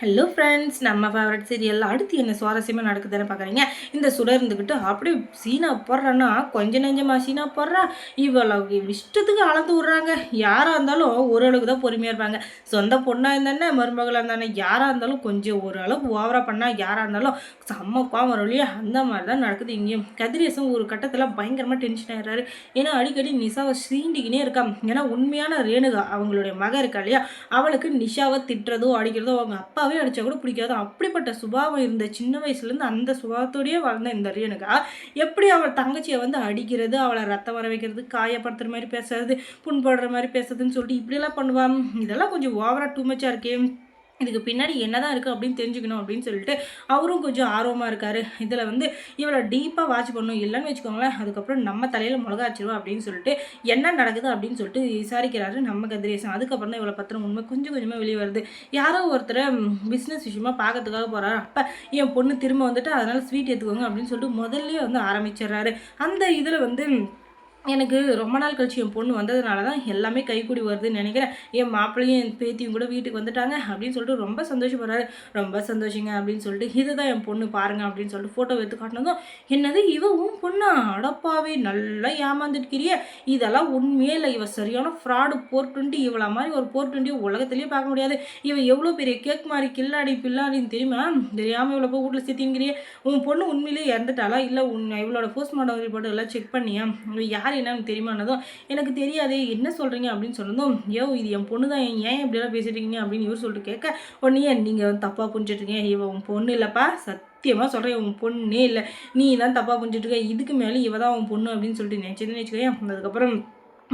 Hello friends நம்ம favourite serial அடுத்து என்ன சுவாரஸ்யமாக நடக்குதுன்னு பார்க்குறீங்க இந்த சுடர் இருந்துக்கிட்டு அப்படியே சீனா போடுறான்னா கொஞ்ச நெஞ்சமாக சீனா போடுறா? இவ்வளவு இஷ்டத்துக்கு அளந்து விட்றாங்க. யாராக இருந்தாலும் ஓரளவுக்கு தான் பொறுமையாக இருப்பாங்க. சொந்த பொண்ணாக இருந்தானே மருமகளாக இருந்தானே யாராக இருந்தாலும் கொஞ்சம் ஓரளவுக்கு ஓவராக பண்ணால் யாராக இருந்தாலும் செம்ம கோவம் இல்லையா? அந்த மாதிரி தான் நடக்குது இங்கேயும். கதிரேசன் ஒரு கட்டத்தில் பயங்கரமாக டென்ஷன் ஆகிறாரு ஏன்னா அடிக்கடி நிஷாவை சீண்டிக்கினே இருக்கான் ஏன்னா உண்மையான ரேணுகா அவங்களுடைய மக இருக்கா இல்லையா? அவளுக்கு நிஷாவை திட்டுறதோ அடிக்கிறதோ அவங்க அப்பா அப்பாவே அடித்தா கூட பிடிக்காது. அப்படிப்பட்ட சுபாவம் இருந்த சின்ன வயசுலேருந்து அந்த சுபாவத்தோடயே வளர்ந்த இந்த அரியனுக்கா. எப்படி அவள் தங்கச்சியை வந்து அடிக்கிறது அவளை ரத்தம் வர வைக்கிறது காயப்படுத்துகிற மாதிரி பேசுறது புண்படுற மாதிரி பேசுறதுன்னு சொல்லிட்டு இப்படியெல்லாம் பண்ணுவான் இதெல்லாம் கொஞ்சம் ஓவராக டூ மச்சாக இருக்கே. இதுக்கு பின்னாடி என்னதான் இருக்குது அப்படின்னு தெரிஞ்சுக்கணும் அப்படின்னு சொல்லிட்டு அவரும் கொஞ்சம் ஆர்வமாக இருக்கார். இதில் வந்து இவ்வளோ டீப்பாக வாட்ச் பண்ணும் இல்லைன்னு வச்சுக்கோங்களேன். அதுக்கப்புறம் நம்ம தலையில் மிளகா வச்சிருவோம் அப்படின்னு சொல்லிட்டு என்ன நடக்குது அப்படின்னு சொல்லிட்டு விசாரிக்கிறாரு நம்ம கதிரேசன். அதுக்கப்புறம் தான் இவ்வளோ பத்திரம் உண்மை கொஞ்சம் கொஞ்சமாக வெளியே வருது. யாரோ ஒருத்தரை பிஸ்னஸ் விஷயமா பார்க்கறதுக்காக போகிறாரு அப்போ என் பொண்ணு திரும்ப வந்துட்டு அதனால் ஸ்வீட் எடுத்துக்கோங்க அப்படின்னு சொல்லிட்டு முதல்ல வந்து ஆரம்பிச்சிடுறாரு. அந்த இதில் வந்து எனக்கு ரொம்ப நாள் கழிச்சு என் பொண்ணு வந்ததுனால தான் எல்லாமே கைக்கூடி வருதுன்னு நினைக்கிறேன். என் மாப்பிள்ளையும் என் பேத்தியும் கூட வீட்டுக்கு வந்துட்டாங்க அப்படின்னு சொல்லிட்டு ரொம்ப சந்தோஷப்படுறாரு. ரொம்ப சந்தோஷங்க அப்படின்னு சொல்லிட்டு இதுதான் என் பொண்ணு பாருங்க அப்படின்னு சொல்லிட்டு ஃபோட்டோ எடுத்து காட்டினதும் என்னது இவ உன் பொண்ணா? அடப்பாவே நல்லா ஏமாந்துட்டுக்கிறிய இதெல்லாம் உண்மையே இல்லை. இவ சரியான ஃப்ராடு போர் டுவெண்ட்டி இவளை மாதிரி ஒரு போர் டுவெண்ட்டி பார்க்க முடியாது. இவ எவ்வளோ பெரிய கேக் மாதிரி கில்லாடி பில்லாடின்னு தெரியுமா? தெரியாமல் இவ்வளோ போய் வீட்டில் சித்திங்கிறிய உன் பொண்ணு உண்மையிலேயே இறந்துட்டாளா? இல்லை உன் இவளோட போஸ்ட்மார்ட்டம் ரிப்போர்ட் எல்லாம் செக் பண்ணியா? யார் யார் என்னன்னு தெரியுமானதும் எனக்கு தெரியாதே என்ன சொல்கிறீங்க அப்படின்னு சொன்னதும் யோ இது என் பொண்ணு தான் ஏன் இப்படியெல்லாம் பேசிட்டீங்க அப்படின்னு இவர் சொல்லிட்டு கேட்க உடனே நீங்கள் தப்பாக புரிஞ்சிட்ருக்கீங்க இவன் உன் பொண்ணு இல்லைப்பா சத் சத்தியமாக சொல்கிறேன் உன் பொண்ணே இல்லை நீ தான் தப்பாக புரிஞ்சிட்ருக்க இதுக்கு மேலே இவ தான் உன் பொண்ணு அப்படின்னு சொல்லிட்டு நினச்சதுன்னு வச்சுக்கோயேன். அதுக்கப்புறம்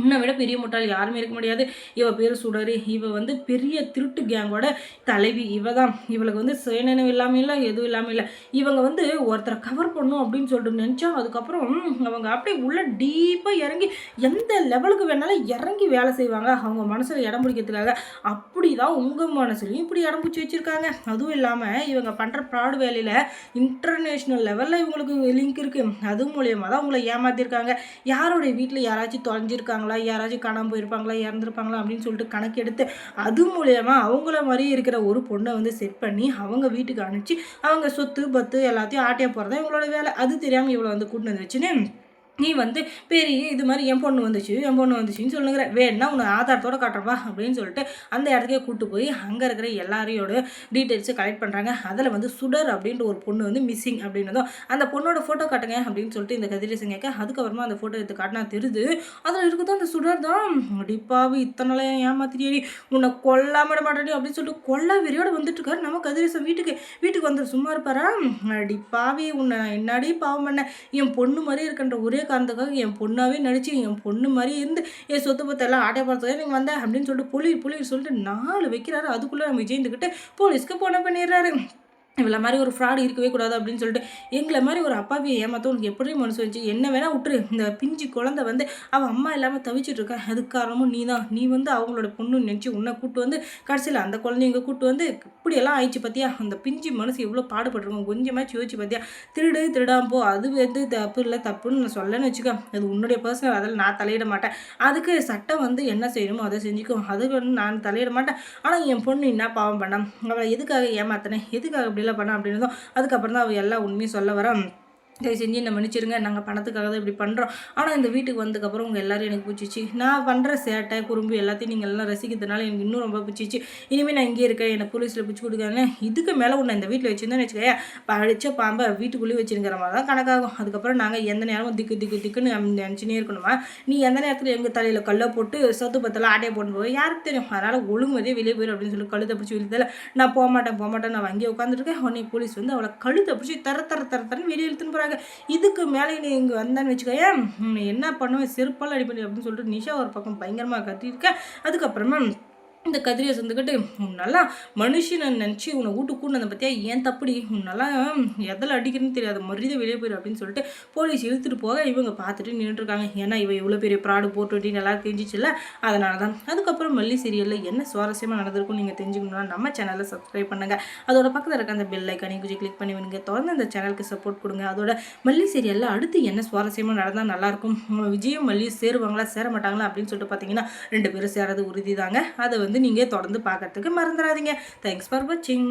உன்னை விட பெரிய முட்டாள் யாருமே இருக்க முடியாது. இவ பேர் சுடரு. இவ வந்து பெரிய திருட்டு கேங்கோட தலைவி. இவ தான் இவளுக்கு வந்து சுயநினைவு இல்லாமல் இல்லை எதுவும் இல்லாமல் இல்லை. இவங்க வந்து ஒருத்தரை கவர் பண்ணும் அப்படின்னு சொல்லிட்டு நினச்சா அதுக்கப்புறம் அவங்க அப்படியே உள்ள டீப்பாக இறங்கி எந்த லெவலுக்கு வேணாலும் இறங்கி வேலை செய்வாங்க. அவங்க மனசில் இடம் பிடிக்கிறதுக்காக. அப்படி தான் உங்கள் மனசுலையும் இப்படி இடம் பிடிச்சி வச்சுருக்காங்க. அதுவும் இல்லாமல் இவங்க பண்ணுற ப்ராடு வேலையில் இன்டர்நேஷ்னல் லெவலில் இவங்களுக்கு லிங்க் இருக்குது அது மூலியமாக தான் உங்களை ஏமாற்றிருக்காங்க யாருடைய வீட்டில் யாராச்சும் தொலைஞ்சிருக்காங்க போயிருப்பாங்களா யாராச்சும் காணாமல் போயிருப்பாங்களா? இறந்துருப்பாங்களா? அப்படின்னு சொல்லிட்டு கணக்கெடுத்து அது மூலயமா அவங்கள மாதிரி இருக்கிற ஒரு பொண்ணை வந்து செட் பண்ணி அவங்க வீட்டுக்கு அனுப்பிச்சு அவங்க சொத்து பத்து எல்லாத்தையும் ஆட்டையாக போகிறதா இவங்களோட வேலை. அது தெரியாமல் இவ்வளோ வந்து கூட்டினு வந்து வச்சுன்னு நீ வந்து பெரிய இது மாதிரி என் பொண்ணு வந்துச்சு என் பொண்ணு வந்துச்சுன்னு சொல்லுங்கிற. வேணுன்னா உன்னை ஆதாரத்தோட காட்டுறப்பா அப்படின்னு சொல்லிட்டு அந்த இடத்துக்கே கூப்பிட்டு போய் அங்கே இருக்கிற எல்லாரையோட டீட்டெயில்ஸை கலெக்ட் பண்ணுறாங்க அதில் வந்து சுடர் அப்படின்ற ஒரு பொண்ணு வந்து மிஸ்ஸிங் அப்படின்னதும் அந்த பொண்ணோட ஃபோட்டோ காட்டுங்க அப்படின்னு சொல்லிட்டு இந்த கதிரேசன் கேட்க அதுக்கப்புறமா அந்த ஃபோட்டோ எடுத்து காட்டினா தெரியுது. அதில் இருக்குதோ அந்த சுடர் தான்? டிப்பாவு இத்தனை ஏமாத்திரியடி உன்னை கொல்லாமட விட மாட்டேடி அப்படின்னு சொல்லிட்டு கொல்லா வெறியோட வந்துட்டு இருக்காரு நம்ம கதிரேசன் வீட்டுக்கு. வீட்டுக்கு வந்து சும்மா இருப்பாரா? அடிப்பாவி உன்னை என்னடி பாவம் பண்ண என் பொண்ணு மாதிரி இருக்கின்ற ஒரே காரணத்துக்காக என் பொண்ணாவே நடிச்சு என் பொண்ணு மாதிரி இருந்து என் சொத்து பத்தெல்லாம் ஆட்டை பார்த்துக்காக நீங்கள் வந்தேன் அப்படின்னு சொல்லிட்டு புலி புலி சொல்லிட்டு நாலு வைக்கிறாரு. அதுக்குள்ளே நம்ம விஜய்ந்துக்கிட்டு போலீஸ்க்கு போன பண்ணிடுறாரு. இவ்வளோ மாதிரி ஒரு ஃப்ராடு இருக்கவே கூடாது அப்படின்னு சொல்லிட்டு எங்களை மாதிரி ஒரு அப்பாவியை ஏமாற்ற உனக்கு எப்படி மனசு வச்சு என்ன வேணால் விட்டுரு. இந்த பிஞ்சு குழந்தை வந்து அவள் அம்மா இல்லாமல் தவிச்சிட்டு இருக்கா. காரணமும் நீ தான் நீ வந்து அவங்களோட பொண்ணுன்னு நினச்சி உன்னை கூட்டு வந்து கடைசியில் அந்த குழந்தைங்க கூட்டு வந்து இப்படியெல்லாம் ஆயிடுச்சு பார்த்தியா அந்த பிஞ்சு மனசு எவ்வளோ பாடுபட்டுருக்கோம் கொஞ்சமாச்சு யோசிச்சு பார்த்தியா திருடு திருடாம போ. அது வந்து தப்பு இல்லை. தப்புன்னு நான் சொல்லன்னு வச்சுக்கோ. அது உன்னுடைய பர்சனல் அதில் நான் தலையிட மாட்டேன். அதுக்கு சட்டம் வந்து என்ன செய்யணுமோ அதை செஞ்சுக்கும் அது வந்து நான் தலையிட மாட்டேன். ஆனால் என் பொண்ணு என்ன பாவம் பண்ணேன் அவளை எதுக்காக ஏமாத்தினேன் எதுக்காக அப்படி இப்படிலாம் பண்ண அப்படின்னதும் அதுக்கப்புறம் தான் அவள் எல்லா உண்மையும் சொல்ல வர தயவு செஞ்சு என்ன மன்னிச்சிருங்க. நாங்கள் பணத்துக்காக தான் இப்படி பண்ணுறோம் ஆனால் இந்த வீட்டுக்கு வந்ததுக்கப்புறம் உங்கள் எல்லோரும் எனக்கு பிடிச்சிச்சு நான் பண்ணுற சேட்டை குறும்பு எல்லாத்தையும் நீங்கள் எல்லாம் ரசிக்கிறதுனால எனக்கு இன்னும் ரொம்ப பிடிச்சிச்சு இனிமேல் நான் இங்கே இருக்கேன். என்னை போலீஸில் பிடிச்சி கொடுக்காங்க இதுக்கு மேலே உன்னை இந்த வீட்டில் வச்சுருந்தேன்னு வச்சுக்கேன் அடித்த பாம்பை வீட்டுக்குள்ளேயே வச்சிருக்கிற மாதிரி தான் கணக்காகும். அதுக்கப்புறம் நாங்கள் எந்த நேரமும் திக்கு திக்கு திக்குன்னு நினச்சினே இருக்கணுமா? நீ எந்த நேரத்தில் எங்கள் தலையில் கல்லை போட்டு சத்து பத்தெல்லாம் ஆட்டையை போட்டு போய் யாருக்கு தெரியும்? அதனால் ஒழுங்குமதியே வெளியே போயிடும் அப்படின்னு சொல்லி கழுத்தை பிடிச்சி வெளியே நான் போக மாட்டேன் போக மாட்டேன் நான் அங்கேயே உட்காந்துருக்கேன் உடனே போலீஸ் வந்து அவளை கழுத்தை பிடிச்சி தர தர தர தரன்னு வெளியே இழுத்துன்னு போகிறாங்க பண்ணுறாங்க இதுக்கு மேலே நீ இங்கே வந்தான்னு வச்சுக்கோயேன் என்ன பண்ணுவேன்? செருப்பால் அடிப்படி அப்படின்னு சொல்லிட்டு நிஷா ஒரு பக்கம் பயங்கரமாக கத்திருக்கேன் அதுக்கப்புறமா இந்த கதிரியை வந்துக்கிட்டு நல்லா மனுஷனை நினச்சி உன்னை வீட்டு கூண்டதை பற்றியா ஏன் தப்புடி? உன்னெல்லாம் எதில் அடிக்கிறேன்னு தெரியாது. மரியாதை வெளியே போயிடும் அப்படின்னு சொல்லிட்டு போலீஸ் இழுத்துட்டு போக இவங்க பார்த்துட்டு நின்றுருக்காங்க ஏன்னா இவன் இவ்வளோ பெரிய ப்ராடு போட்டு நல்லா தெரிஞ்சிச்சுல அதனால தான் அதுக்கப்புறம் மல்லி சீரியலில் என்ன சுவாரஸ்யமாக நடந்திருக்கும் நீங்கள் தெரிஞ்சுக்கணும்னா நம்ம சேனலை சப்ஸ்கிரைப் பண்ணுங்கள் அதோட பக்கத்தில் இருக்க அந்த பெல் ஐக்கானையும் கொஞ்சம் கிளிக் பண்ணி விடுங்க. தொடர்ந்து அந்த சேனலுக்கு சப்போர்ட் கொடுங்க. அதோட மல்லி சீரியலில் அடுத்து என்ன சுவாரஸ்யமாக நடந்தால் நல்லாயிருக்கும் விஜயும் மல்லியும் சேருவாங்களா? சேர மாட்டாங்களா? அப்படின்னு சொல்லிட்டு பார்த்தீங்கன்னா ரெண்டு பேரும் சேரது உறுதி தாங்க அதை வந்து வந்து நீங்கள் தொடர்ந்து பார்க்கறதுக்கு மறந்துடாதீங்க தேங்க்ஸ் ஃபார் வாட்சிங்